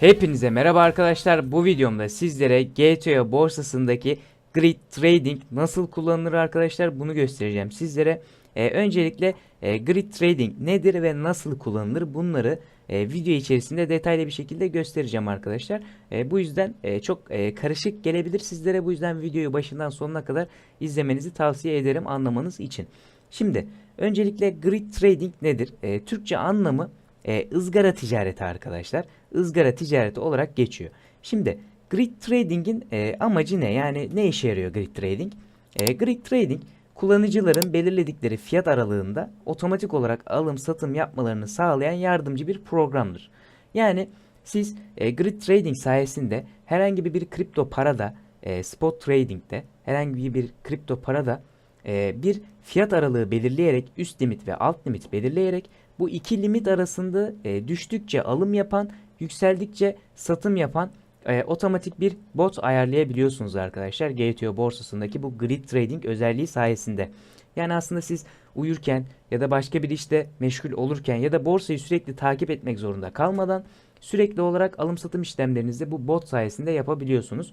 Hepinize merhaba arkadaşlar. Bu videomda sizlere GTO borsasındaki Grid Trading nasıl kullanılır arkadaşlar bunu göstereceğim sizlere. Ee, öncelikle e, Grid Trading nedir ve nasıl kullanılır bunları e, video içerisinde detaylı bir şekilde göstereceğim arkadaşlar. E, bu yüzden e, çok e, karışık gelebilir sizlere. Bu yüzden videoyu başından sonuna kadar izlemenizi tavsiye ederim anlamanız için. Şimdi öncelikle Grid Trading nedir? E, Türkçe anlamı e, ızgara ticareti arkadaşlar. Izgara ticareti olarak geçiyor. Şimdi grid trading'in e, amacı ne? Yani ne işe yarıyor grid trading? E, grid trading kullanıcıların belirledikleri fiyat aralığında otomatik olarak alım satım yapmalarını sağlayan yardımcı bir programdır. Yani siz e, grid trading sayesinde herhangi bir kripto parada e, spot trading'de herhangi bir kripto parada e, bir fiyat aralığı belirleyerek üst limit ve alt limit belirleyerek bu iki limit arasında e, düştükçe alım yapan, yükseldikçe satım yapan e, otomatik bir bot ayarlayabiliyorsunuz arkadaşlar. GTO borsasındaki bu grid trading özelliği sayesinde. Yani aslında siz uyurken ya da başka bir işte meşgul olurken ya da borsayı sürekli takip etmek zorunda kalmadan sürekli olarak alım satım işlemlerinizi bu bot sayesinde yapabiliyorsunuz.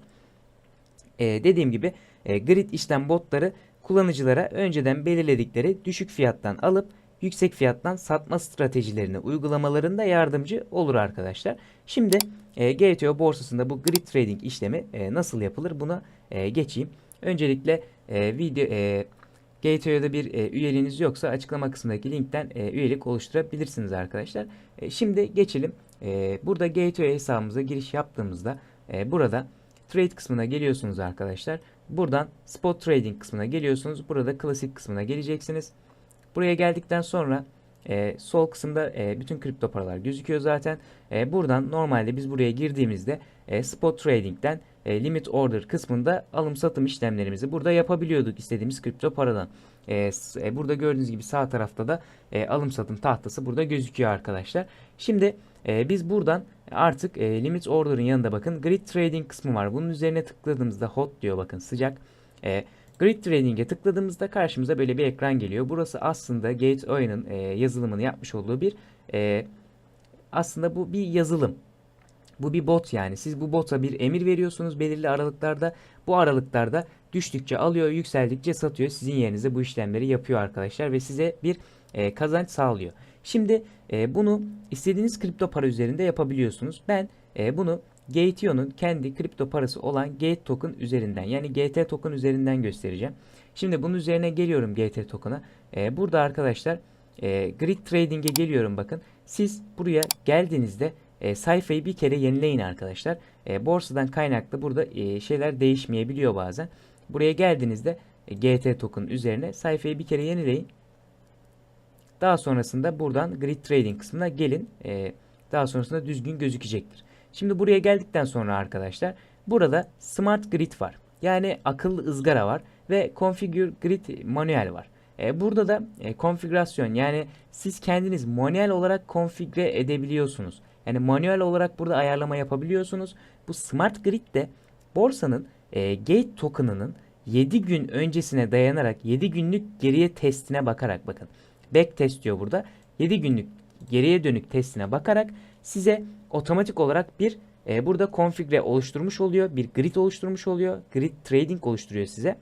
E, dediğim gibi e, grid işlem botları kullanıcılara önceden belirledikleri düşük fiyattan alıp yüksek fiyattan satma stratejilerini uygulamalarında yardımcı olur arkadaşlar. Şimdi e, GTO borsasında bu grid trading işlemi e, nasıl yapılır buna e, geçeyim. Öncelikle e, video e, GTO'da bir e, üyeliğiniz yoksa açıklama kısmındaki linkten e, üyelik oluşturabilirsiniz arkadaşlar. E, şimdi geçelim. E, burada GTO hesabımıza giriş yaptığımızda e, burada trade kısmına geliyorsunuz arkadaşlar. Buradan spot trading kısmına geliyorsunuz. Burada klasik kısmına geleceksiniz. Buraya geldikten sonra e, sol kısımda e, bütün kripto paralar gözüküyor zaten. E, buradan normalde biz buraya girdiğimizde e, spot trading'den e, limit order kısmında alım satım işlemlerimizi burada yapabiliyorduk istediğimiz kripto paradan. E, e, burada gördüğünüz gibi sağ tarafta da e, alım satım tahtası burada gözüküyor arkadaşlar. Şimdi e, biz buradan artık e, limit order'ın yanında bakın grid trading kısmı var. Bunun üzerine tıkladığımızda hot diyor bakın sıcak. E, Grid Trading'e tıkladığımızda karşımıza böyle bir ekran geliyor. Burası aslında Gateo'nun e, yazılımını yapmış olduğu bir e, aslında bu bir yazılım. Bu bir bot yani. Siz bu bota bir emir veriyorsunuz belirli aralıklarda. Bu aralıklarda düştükçe alıyor, yükseldikçe satıyor. Sizin yerinize bu işlemleri yapıyor arkadaşlar ve size bir e, kazanç sağlıyor. Şimdi e, bunu istediğiniz kripto para üzerinde yapabiliyorsunuz. Ben e, bunu Gateo'nun kendi kripto parası olan Gate token üzerinden yani GT token üzerinden göstereceğim. Şimdi bunun üzerine geliyorum GT token'a. E, burada arkadaşlar e, Grid Trading'e geliyorum bakın. Siz buraya geldiğinizde e, sayfayı bir kere yenileyin arkadaşlar. E, borsadan kaynaklı burada e, şeyler değişmeyebiliyor bazen. Buraya geldiğinizde e, GT token üzerine sayfayı bir kere yenileyin. Daha sonrasında buradan Grid Trading kısmına gelin. E, daha sonrasında düzgün gözükecektir. Şimdi buraya geldikten sonra arkadaşlar burada Smart Grid var. Yani akıllı ızgara var ve Configure Grid manuel var. E, burada da e, konfigürasyon yani siz kendiniz manuel olarak konfigüre edebiliyorsunuz. Yani manuel olarak burada ayarlama yapabiliyorsunuz. Bu Smart Grid de borsanın e, Gate token'ının 7 gün öncesine dayanarak 7 günlük geriye testine bakarak bakın. Back test diyor burada. 7 günlük geriye dönük testine bakarak size otomatik olarak bir e, burada konfigüre oluşturmuş oluyor. Bir grid oluşturmuş oluyor. Grid trading oluşturuyor size.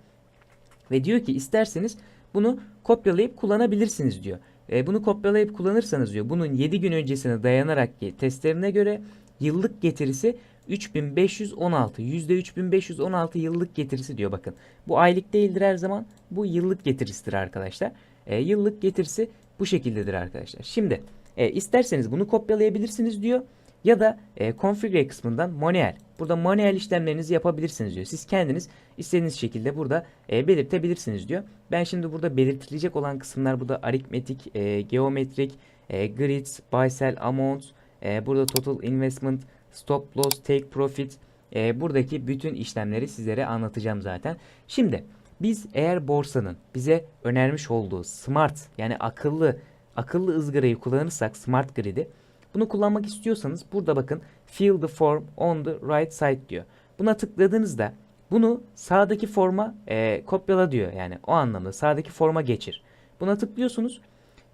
Ve diyor ki isterseniz bunu kopyalayıp kullanabilirsiniz diyor. E, bunu kopyalayıp kullanırsanız diyor bunun 7 gün öncesine dayanarak ki testlerine göre yıllık getirisi 3516 %3516 yıllık getirisi diyor bakın. Bu aylık değildir her zaman bu yıllık getirisidir arkadaşlar. E, yıllık getirisi bu şekildedir arkadaşlar. Şimdi e, isterseniz bunu kopyalayabilirsiniz diyor. Ya da e, configure kısmından manuel. Burada manuel işlemlerinizi yapabilirsiniz diyor. Siz kendiniz istediğiniz şekilde burada e, belirtebilirsiniz diyor. Ben şimdi burada belirtilecek olan kısımlar burada aritmetik, e, geometrik, e, grids, buy sell amount, e, burada total investment, stop loss, take profit. E, buradaki bütün işlemleri sizlere anlatacağım zaten. Şimdi biz eğer borsanın bize önermiş olduğu smart yani akıllı akıllı ızgarayı kullanırsak smart grid'i bunu kullanmak istiyorsanız burada bakın fill the form on the right side diyor. Buna tıkladığınızda bunu sağdaki forma e, kopyala diyor. Yani o anlamda sağdaki forma geçir. Buna tıklıyorsunuz.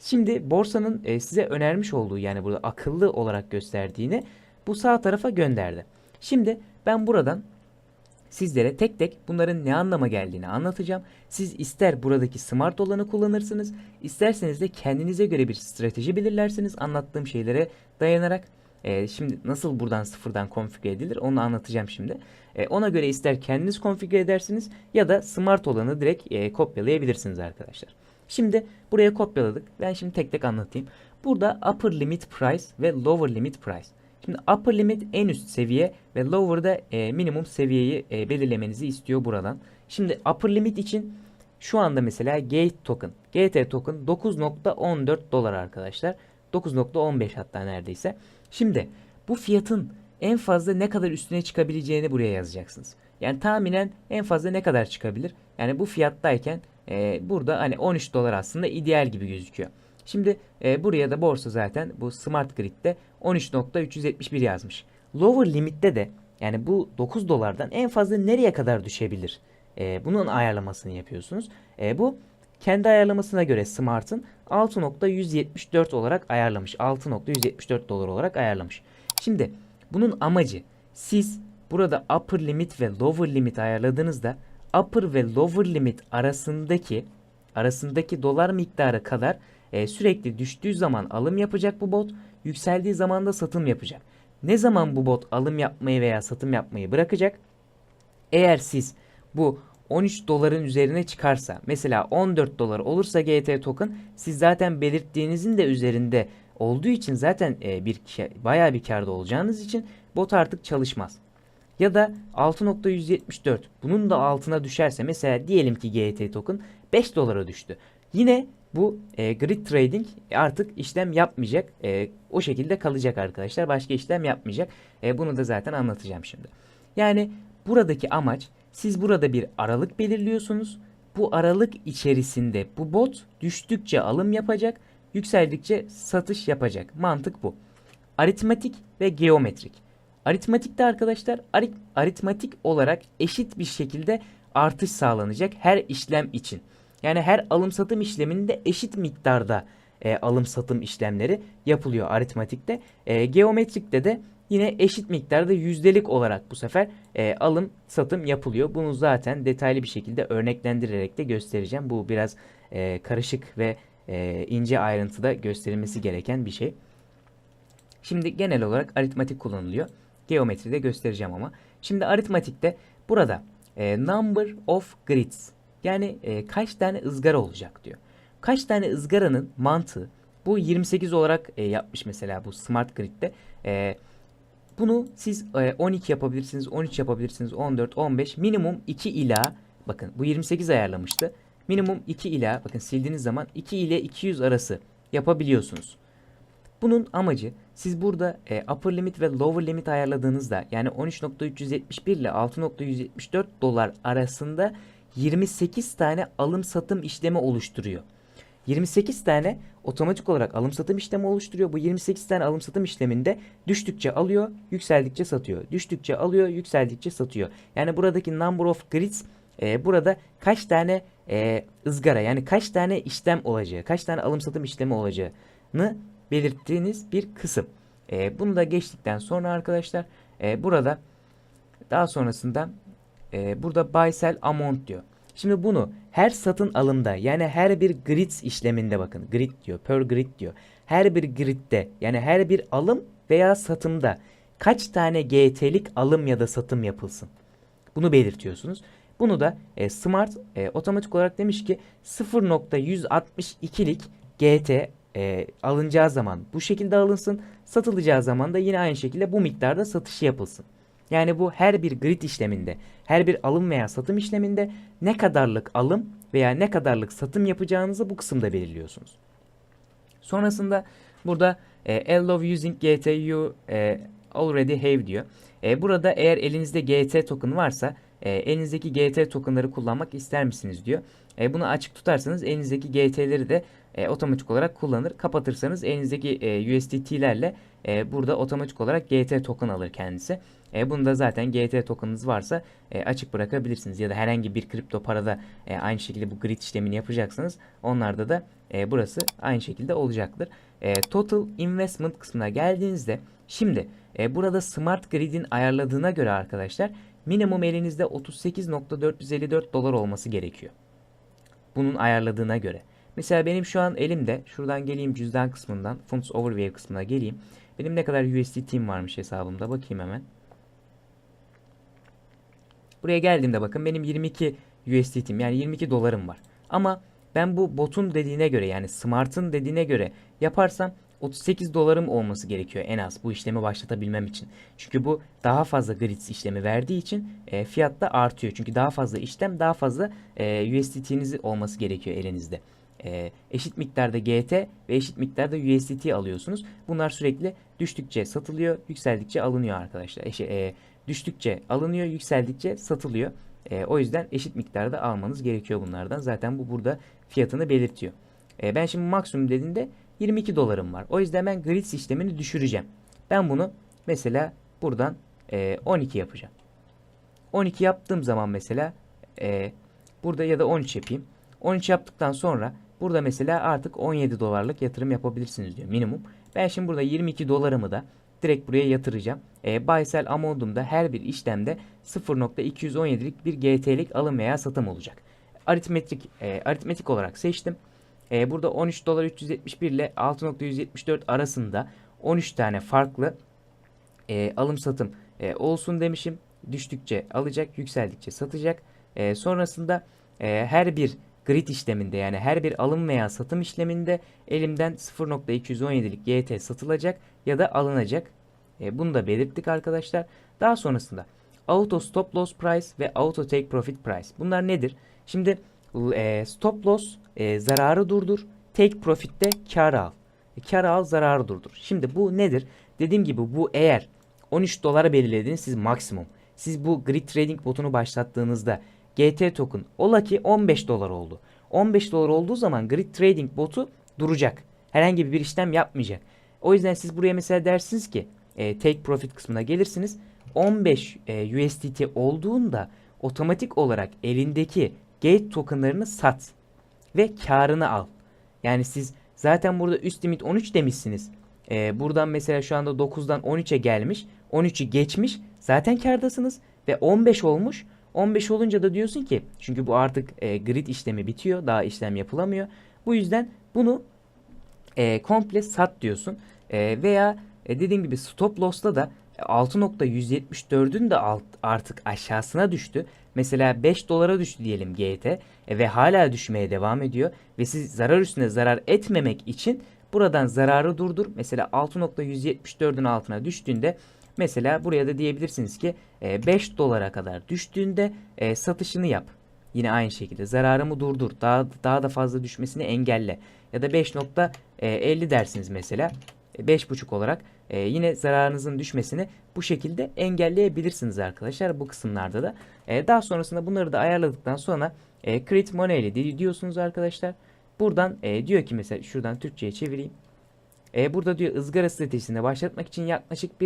Şimdi borsanın e, size önermiş olduğu yani burada akıllı olarak gösterdiğini bu sağ tarafa gönderdi. Şimdi ben buradan sizlere tek tek bunların ne anlama geldiğini anlatacağım. Siz ister buradaki smart olanı kullanırsınız, isterseniz de kendinize göre bir strateji belirlersiniz anlattığım şeylere dayanarak. Ee, şimdi nasıl buradan sıfırdan konfigüre edilir onu anlatacağım şimdi. Ee, ona göre ister kendiniz konfigüre edersiniz ya da smart olanı direkt e, kopyalayabilirsiniz arkadaşlar. Şimdi buraya kopyaladık. Ben şimdi tek tek anlatayım. Burada upper limit price ve lower limit price. Şimdi upper limit en üst seviye ve lower'da e, minimum seviyeyi e, belirlemenizi istiyor buradan. Şimdi upper limit için şu anda mesela Gate token, GT token 9.14 dolar arkadaşlar. 9.15 hatta neredeyse. Şimdi bu fiyatın en fazla ne kadar üstüne çıkabileceğini buraya yazacaksınız. Yani tahminen en fazla ne kadar çıkabilir? Yani bu fiyattayken e, burada hani 13 dolar aslında ideal gibi gözüküyor. Şimdi e, buraya da borsa zaten bu Smart Grid'de 13.371 yazmış. Lower limit'te de yani bu 9 dolardan en fazla nereye kadar düşebilir? E, bunun ayarlamasını yapıyorsunuz. E, bu kendi ayarlamasına göre Smart'ın 6.174 olarak ayarlamış. 6.174 dolar olarak ayarlamış. Şimdi bunun amacı siz burada upper limit ve lower limit ayarladığınızda upper ve lower limit arasındaki arasındaki dolar miktarı kadar e, sürekli düştüğü zaman alım yapacak bu bot, yükseldiği zaman da satım yapacak. Ne zaman bu bot alım yapmayı veya satım yapmayı bırakacak? Eğer siz bu 13 doların üzerine çıkarsa mesela 14 dolar olursa GT token siz zaten belirttiğinizin de üzerinde olduğu için zaten e, bir bayağı bir karda olacağınız için bot artık çalışmaz. Ya da 6.174 bunun da altına düşerse mesela diyelim ki GT token 5 dolara düştü. Yine bu e, grid trading artık işlem yapmayacak. E, o şekilde kalacak arkadaşlar. Başka işlem yapmayacak. E, bunu da zaten anlatacağım şimdi. Yani buradaki amaç siz burada bir aralık belirliyorsunuz. Bu aralık içerisinde bu bot düştükçe alım yapacak, yükseldikçe satış yapacak. Mantık bu. Aritmatik ve geometrik. Aritmatikte arkadaşlar arit aritmatik olarak eşit bir şekilde artış sağlanacak her işlem için. Yani her alım satım işleminde eşit miktarda e, alım satım işlemleri yapılıyor aritmatikte. E, geometrikte de yine eşit miktarda yüzdelik olarak bu sefer e, alım satım yapılıyor. Bunu zaten detaylı bir şekilde örneklendirerek de göstereceğim. Bu biraz e, karışık ve e, ince ayrıntıda gösterilmesi gereken bir şey. Şimdi genel olarak aritmatik kullanılıyor. Geometride göstereceğim ama. Şimdi aritmatikte burada e, number of grids yani e, kaç tane ızgara olacak diyor. Kaç tane ızgaranın mantığı bu 28 olarak e, yapmış mesela bu Smart Grid'de. E, bunu siz e, 12 yapabilirsiniz, 13 yapabilirsiniz, 14, 15 minimum 2 ila bakın bu 28 ayarlamıştı. Minimum 2 ila bakın sildiğiniz zaman 2 ile 200 arası yapabiliyorsunuz. Bunun amacı siz burada e, upper limit ve lower limit ayarladığınızda yani 13.371 ile 6.174 dolar arasında 28 tane alım satım işlemi oluşturuyor. 28 tane otomatik olarak alım satım işlemi oluşturuyor. Bu 28 tane alım satım işleminde düştükçe alıyor, yükseldikçe satıyor. Düştükçe alıyor, yükseldikçe satıyor. Yani buradaki number of grids e, burada kaç tane e, ızgara yani kaç tane işlem olacağı, kaç tane alım satım işlemi olacağını belirttiğiniz bir kısım. E, bunu da geçtikten sonra arkadaşlar e, burada daha sonrasında e, burada buy sell amount diyor. Şimdi bunu her satın alımda yani her bir grid işleminde bakın grid diyor per grid diyor. Her bir gridde yani her bir alım veya satımda kaç tane GT'lik alım ya da satım yapılsın. Bunu belirtiyorsunuz. Bunu da e, Smart e, otomatik olarak demiş ki 0.162'lik GT e, alınacağı zaman bu şekilde alınsın. Satılacağı zaman da yine aynı şekilde bu miktarda satışı yapılsın. Yani bu her bir grid işleminde, her bir alım veya satım işleminde ne kadarlık alım veya ne kadarlık satım yapacağınızı bu kısımda belirliyorsunuz. Sonrasında burada e, love using GT you e, already have diyor. E, burada eğer elinizde GT token varsa e, elinizdeki GT tokenları kullanmak ister misiniz diyor. E, bunu açık tutarsanız elinizdeki GT'leri de e, otomatik olarak kullanır. Kapatırsanız elinizdeki e, USDT'lerle e, burada otomatik olarak GT token alır kendisi. E, bunu da zaten GT tokenınız varsa e, açık bırakabilirsiniz. Ya da herhangi bir kripto parada e, aynı şekilde bu grid işlemini yapacaksınız. Onlarda da e, burası aynı şekilde olacaktır. E, total investment kısmına geldiğinizde şimdi e, burada smart grid'in ayarladığına göre arkadaşlar minimum elinizde 38.454 dolar olması gerekiyor. Bunun ayarladığına göre. Mesela benim şu an elimde şuradan geleyim cüzdan kısmından funds overview kısmına geleyim. Benim ne kadar USDT'm varmış hesabımda bakayım hemen. Buraya geldiğimde bakın benim 22 USDT'm yani 22 dolarım var. Ama ben bu botun dediğine göre yani smart'ın dediğine göre yaparsam 38 dolarım olması gerekiyor en az bu işlemi başlatabilmem için. Çünkü bu daha fazla grids işlemi verdiği için e, fiyat da artıyor. Çünkü daha fazla işlem daha fazla e, USDT'niz olması gerekiyor elinizde. E, eşit miktarda GT ve eşit miktarda USDT alıyorsunuz. Bunlar sürekli düştükçe satılıyor, yükseldikçe alınıyor arkadaşlar. Eşe, e, düştükçe alınıyor, yükseldikçe satılıyor. E, o yüzden eşit miktarda almanız gerekiyor bunlardan. Zaten bu burada fiyatını belirtiyor. E, ben şimdi maksimum dediğinde 22 dolarım var. O yüzden ben grid sistemini düşüreceğim. Ben bunu mesela buradan e, 12 yapacağım. 12 yaptığım zaman mesela e, burada ya da 13 yapayım. 13 yaptıktan sonra burada mesela artık 17 dolarlık yatırım yapabilirsiniz diyor minimum. Ben şimdi burada 22 dolarımı da direkt buraya yatıracağım. E, buy sell amount'umda her bir işlemde 0.217'lik bir GT'lik alım veya satım olacak. Aritmetik e, aritmetik olarak seçtim. E, burada 13 dolar 371 ile 6.174 arasında 13 tane farklı e, alım satım e, olsun demişim. Düştükçe alacak, yükseldikçe satacak. E, sonrasında e, her bir grid işleminde yani her bir alım veya satım işleminde elimden 0.217'lik GT satılacak ya da alınacak. E, bunu da belirttik arkadaşlar. Daha sonrasında auto stop loss price ve auto take profit price. Bunlar nedir? Şimdi e, stop loss e, zararı durdur. Take profit de kar al. E, kar al zararı durdur. Şimdi bu nedir? Dediğim gibi bu eğer 13 dolara belirlediğiniz siz maksimum. Siz bu grid trading botunu başlattığınızda GT token ola ki 15 dolar oldu. 15 dolar olduğu zaman grid trading botu duracak. Herhangi bir işlem yapmayacak. O yüzden siz buraya mesela dersiniz ki e, take profit kısmına gelirsiniz. 15 e, USDT olduğunda otomatik olarak elindeki gate tokenlarını sat ve karını al. Yani siz zaten burada üst limit 13 demişsiniz. Ee, buradan mesela şu anda 9'dan 13'e gelmiş. 13'ü geçmiş. Zaten kardasınız ve 15 olmuş. 15 olunca da diyorsun ki çünkü bu artık e, grid işlemi bitiyor. Daha işlem yapılamıyor. Bu yüzden bunu e, komple sat diyorsun. E, veya e, dediğim gibi stop loss'ta da 6.174'ün de alt, artık aşağısına düştü. Mesela 5 dolara düştü diyelim GT e, ve hala düşmeye devam ediyor. Ve siz zarar üstüne zarar etmemek için buradan zararı durdur. Mesela 6.174'ün altına düştüğünde mesela buraya da diyebilirsiniz ki e, 5 dolara kadar düştüğünde e, satışını yap. Yine aynı şekilde zararımı durdur. Daha, daha da fazla düşmesini engelle. Ya da 5.50 dersiniz mesela. 5.5 olarak e, yine zararınızın düşmesini bu şekilde engelleyebilirsiniz arkadaşlar bu kısımlarda da. E, daha sonrasında bunları da ayarladıktan sonra e, create money ile diyorsunuz arkadaşlar. Buradan e, diyor ki mesela şuradan Türkçe'ye çevireyim. E, burada diyor ızgara stratejisinde başlatmak için yaklaşık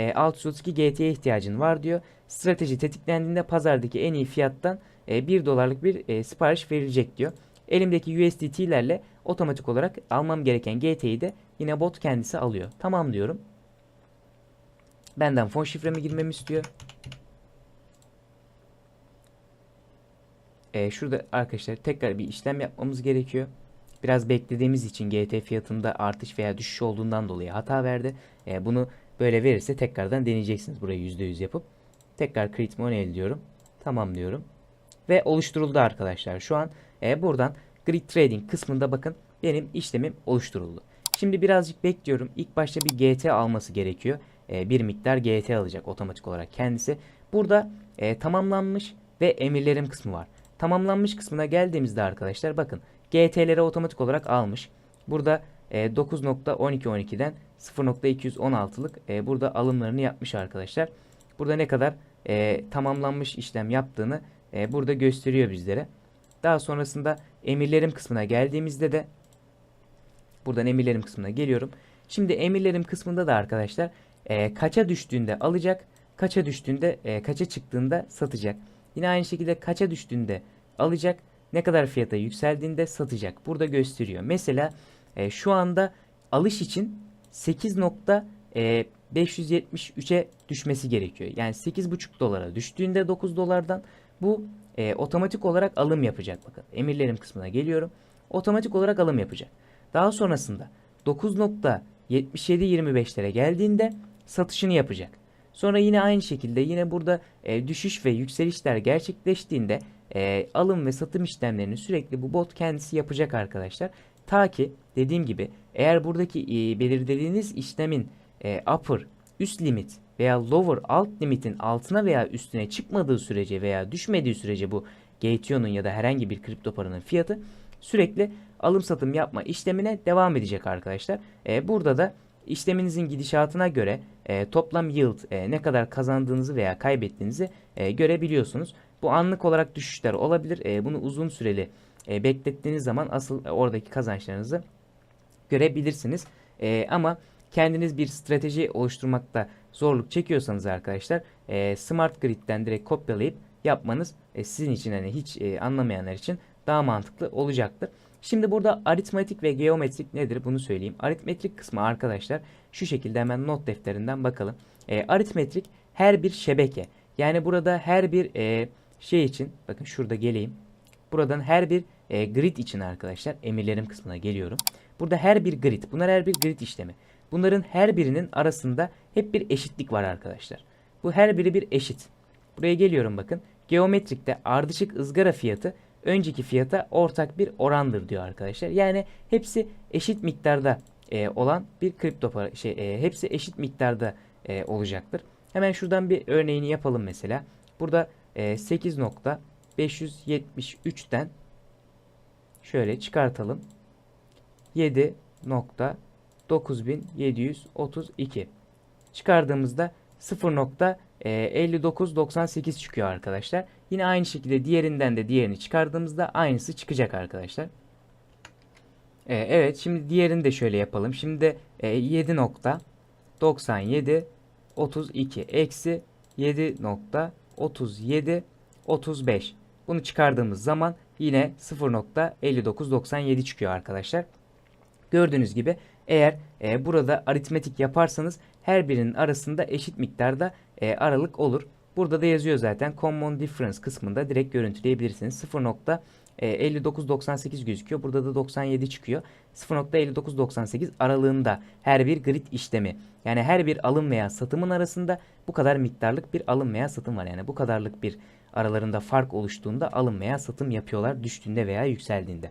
1.632 GT'ye ihtiyacın var diyor. Strateji tetiklendiğinde pazardaki en iyi fiyattan e, 1 dolarlık bir e, sipariş verilecek diyor. Elimdeki USDT'lerle otomatik olarak almam gereken GT'yi de yine bot kendisi alıyor. Tamam diyorum. Benden fon şifremi girmemi istiyor. Ee, şurada arkadaşlar tekrar bir işlem yapmamız gerekiyor. Biraz beklediğimiz için GT fiyatında artış veya düşüş olduğundan dolayı hata verdi. Ee, bunu böyle verirse tekrardan deneyeceksiniz burayı %100 yapıp. Tekrar create money diyorum. Tamam diyorum. Ve oluşturuldu arkadaşlar. Şu an e, buradan grid trading kısmında bakın benim işlemim oluşturuldu. Şimdi birazcık bekliyorum. İlk başta bir GT alması gerekiyor. E, bir miktar GT alacak otomatik olarak kendisi. Burada e, tamamlanmış ve emirlerim kısmı var. Tamamlanmış kısmına geldiğimizde arkadaşlar bakın GT'leri otomatik olarak almış. Burada e, 9.1212'den 0.216'lık e, burada alımlarını yapmış arkadaşlar. Burada ne kadar e, tamamlanmış işlem yaptığını e, burada gösteriyor bizlere. Daha sonrasında emirlerim kısmına geldiğimizde de buradan emirlerim kısmına geliyorum. Şimdi emirlerim kısmında da arkadaşlar e, kaça düştüğünde alacak, kaça düştüğünde kaça çıktığında satacak. Yine aynı şekilde kaça düştüğünde alacak, ne kadar fiyata yükseldiğinde satacak. Burada gösteriyor. Mesela e, şu anda alış için 8.573'e düşmesi gerekiyor. Yani 8.5 dolara düştüğünde 9 dolardan bu e, otomatik olarak alım yapacak. Bakın emirlerim kısmına geliyorum. Otomatik olarak alım yapacak. Daha sonrasında 9.7725'lere geldiğinde satışını yapacak. Sonra yine aynı şekilde yine burada e, düşüş ve yükselişler gerçekleştiğinde e, alım ve satım işlemlerini sürekli bu bot kendisi yapacak arkadaşlar. Ta ki dediğim gibi eğer buradaki e, belirlediğiniz işlemin e, upper üst limit veya lower alt limitin altına veya üstüne çıkmadığı sürece veya düşmediği sürece bu Gateon'un ya da herhangi bir kripto paranın fiyatı sürekli alım satım yapma işlemine devam edecek arkadaşlar. E, burada da işleminizin gidişatına göre e, toplam yield e, ne kadar kazandığınızı veya kaybettiğinizi e, görebiliyorsunuz. Bu anlık olarak düşüşler olabilir. E, bunu uzun süreli e, beklettiğiniz zaman asıl e, oradaki kazançlarınızı görebilirsiniz. E, ama kendiniz bir strateji oluşturmakta zorluk çekiyorsanız arkadaşlar e, Smart Grid'den direkt kopyalayıp yapmanız e, sizin için hani hiç e, anlamayanlar için daha mantıklı olacaktır. Şimdi burada aritmetik ve geometrik nedir bunu söyleyeyim. Aritmetrik kısmı arkadaşlar şu şekilde hemen not defterinden bakalım. E, aritmetrik her bir şebeke yani burada her bir e, şey için bakın şurada geleyim. Buradan her bir e, grid için arkadaşlar emirlerim kısmına geliyorum. Burada her bir grid bunlar her bir grid işlemi. Bunların her birinin arasında hep bir eşitlik var arkadaşlar. Bu her biri bir eşit. Buraya geliyorum bakın. Geometrikte ardışık ızgara fiyatı önceki fiyata ortak bir orandır diyor arkadaşlar. Yani hepsi eşit miktarda e, olan bir kripto para şey e, hepsi eşit miktarda e, olacaktır. Hemen şuradan bir örneğini yapalım mesela. Burada e, 8.573'ten şöyle çıkartalım. 7.9732 çıkardığımızda 0.5998 çıkıyor arkadaşlar. Yine aynı şekilde diğerinden de diğerini çıkardığımızda aynısı çıkacak arkadaşlar. Ee, evet şimdi diğerini de şöyle yapalım. Şimdi e, 7.97 32 eksi 7.37 35. Bunu çıkardığımız zaman yine 0.5997 çıkıyor arkadaşlar. Gördüğünüz gibi eğer e, burada aritmetik yaparsanız her birinin arasında eşit miktarda e, aralık olur. Burada da yazıyor zaten common difference kısmında direkt görüntüleyebilirsiniz. 0.5998 gözüküyor. Burada da 97 çıkıyor. 0.5998 aralığında her bir grid işlemi. Yani her bir alım veya satımın arasında bu kadar miktarlık bir alım veya satım var. Yani bu kadarlık bir aralarında fark oluştuğunda alım veya satım yapıyorlar düştüğünde veya yükseldiğinde.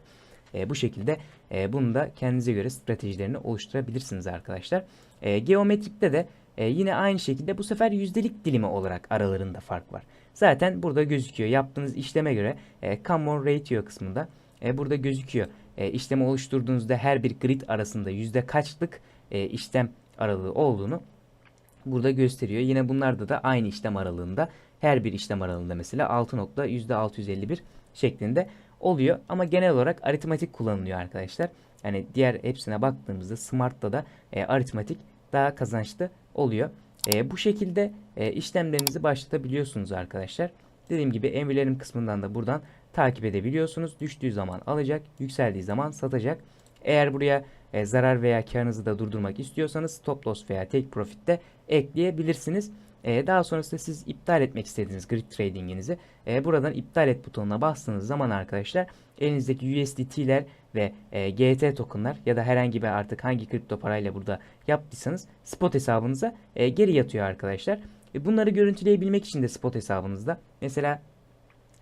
E, bu şekilde e, bunu da kendinize göre stratejilerini oluşturabilirsiniz arkadaşlar. E, geometrikte de e, yine aynı şekilde bu sefer yüzdelik dilimi olarak aralarında fark var. Zaten burada gözüküyor. Yaptığınız işleme göre e, common ratio kısmında e, burada gözüküyor. E, işlemi oluşturduğunuzda her bir grid arasında yüzde kaçlık e, işlem aralığı olduğunu burada gösteriyor. Yine bunlarda da aynı işlem aralığında her bir işlem aralığında mesela 6.651 şeklinde oluyor. Ama genel olarak aritmatik kullanılıyor arkadaşlar. Yani diğer hepsine baktığımızda Smart'ta da e, aritmatik daha kazançlı oluyor. E, bu şekilde e, işlemlerinizi başlatabiliyorsunuz arkadaşlar. Dediğim gibi emirlerim kısmından da buradan takip edebiliyorsunuz. Düştüğü zaman alacak, yükseldiği zaman satacak. Eğer buraya e, zarar veya karınızı da durdurmak istiyorsanız stop loss veya take profit de ekleyebilirsiniz. E, daha sonrasında siz iptal etmek istediğiniz grid tradinginizi e, buradan iptal et butonuna bastığınız zaman arkadaşlar elinizdeki USDT'ler ve e, GT tokenlar ya da herhangi bir artık hangi kripto parayla burada yaptıysanız spot hesabınıza e, geri yatıyor arkadaşlar. E, bunları görüntüleyebilmek için de spot hesabınızda mesela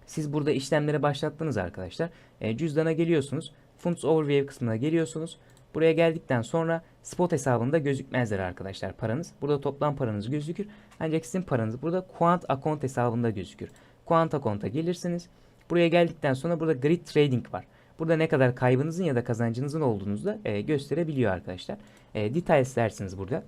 siz burada işlemleri başlattınız arkadaşlar. E, cüzdana geliyorsunuz. Funds Overview kısmına geliyorsunuz. Buraya geldikten sonra spot hesabında gözükmezler arkadaşlar paranız. Burada toplam paranız gözükür. Ancak sizin paranız burada Quant Account hesabında gözükür. Quant Account'a gelirsiniz. Buraya geldikten sonra burada Grid Trading var. Burada ne kadar kaybınızın ya da kazancınızın olduğunuzu da e, gösterebiliyor arkadaşlar. E, details dersiniz burada.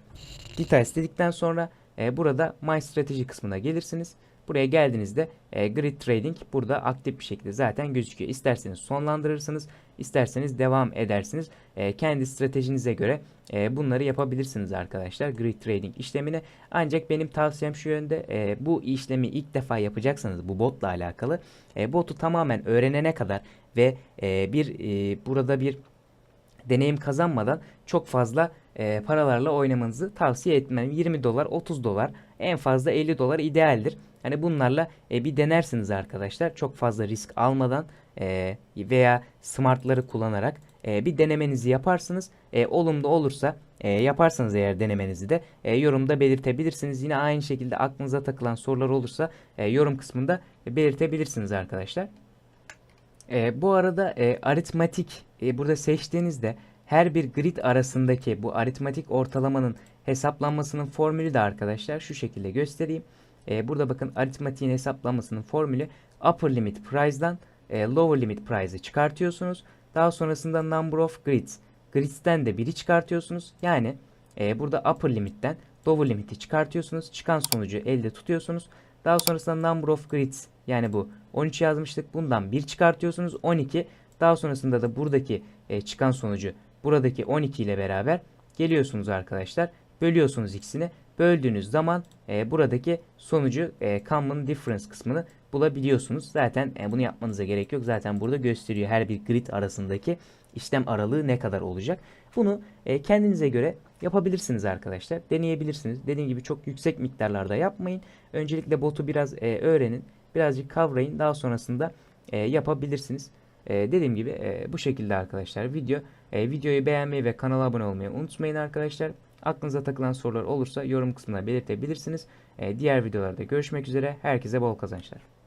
Details dedikten sonra e, burada My Strategy kısmına gelirsiniz. Buraya geldiğinizde e, Grid Trading burada aktif bir şekilde zaten gözüküyor. İsterseniz sonlandırırsınız, isterseniz devam edersiniz. E, kendi stratejinize göre e, bunları yapabilirsiniz arkadaşlar. Grid Trading işlemini. Ancak benim tavsiyem şu yönde. e, bu işlemi ilk defa yapacaksanız bu botla alakalı e, botu tamamen öğrenene kadar ve e, bir e, burada bir deneyim kazanmadan çok fazla e, paralarla oynamanızı tavsiye etmem. 20 dolar, 30 dolar, en fazla 50 dolar idealdir. Hani bunlarla e, bir denersiniz arkadaşlar. Çok fazla risk almadan e, veya smartları kullanarak e, bir denemenizi yaparsınız. E, olumlu olursa e, yaparsanız eğer denemenizi de e, yorumda belirtebilirsiniz. Yine aynı şekilde aklınıza takılan sorular olursa e, yorum kısmında belirtebilirsiniz arkadaşlar. E, bu arada e, aritmatik e, burada seçtiğinizde her bir grid arasındaki bu aritmatik ortalamanın hesaplanmasının formülü de arkadaşlar şu şekilde göstereyim. E, burada bakın aritmatiğin hesaplanmasının formülü upper limit price'dan e, lower limit price'ı çıkartıyorsunuz. Daha sonrasında number of grids. Grids'ten de biri çıkartıyorsunuz. Yani e, burada upper limit'ten lower limit'i çıkartıyorsunuz. Çıkan sonucu elde tutuyorsunuz. Daha sonrasında number of grids yani bu 13 yazmıştık. Bundan 1 çıkartıyorsunuz 12. Daha sonrasında da buradaki e, çıkan sonucu buradaki 12 ile beraber geliyorsunuz arkadaşlar. Bölüyorsunuz ikisini. Böldüğünüz zaman e, buradaki sonucu e, common difference kısmını bulabiliyorsunuz. Zaten e, bunu yapmanıza gerek yok. Zaten burada gösteriyor her bir grid arasındaki işlem aralığı ne kadar olacak. Bunu e, kendinize göre yapabilirsiniz arkadaşlar. Deneyebilirsiniz. Dediğim gibi çok yüksek miktarlarda yapmayın. Öncelikle botu biraz e, öğrenin. Birazcık kavrayın. Daha sonrasında e, yapabilirsiniz. E, dediğim gibi e, bu şekilde arkadaşlar video. E, videoyu beğenmeyi ve kanala abone olmayı unutmayın arkadaşlar. Aklınıza takılan sorular olursa yorum kısmına belirtebilirsiniz. E, diğer videolarda görüşmek üzere. Herkese bol kazançlar.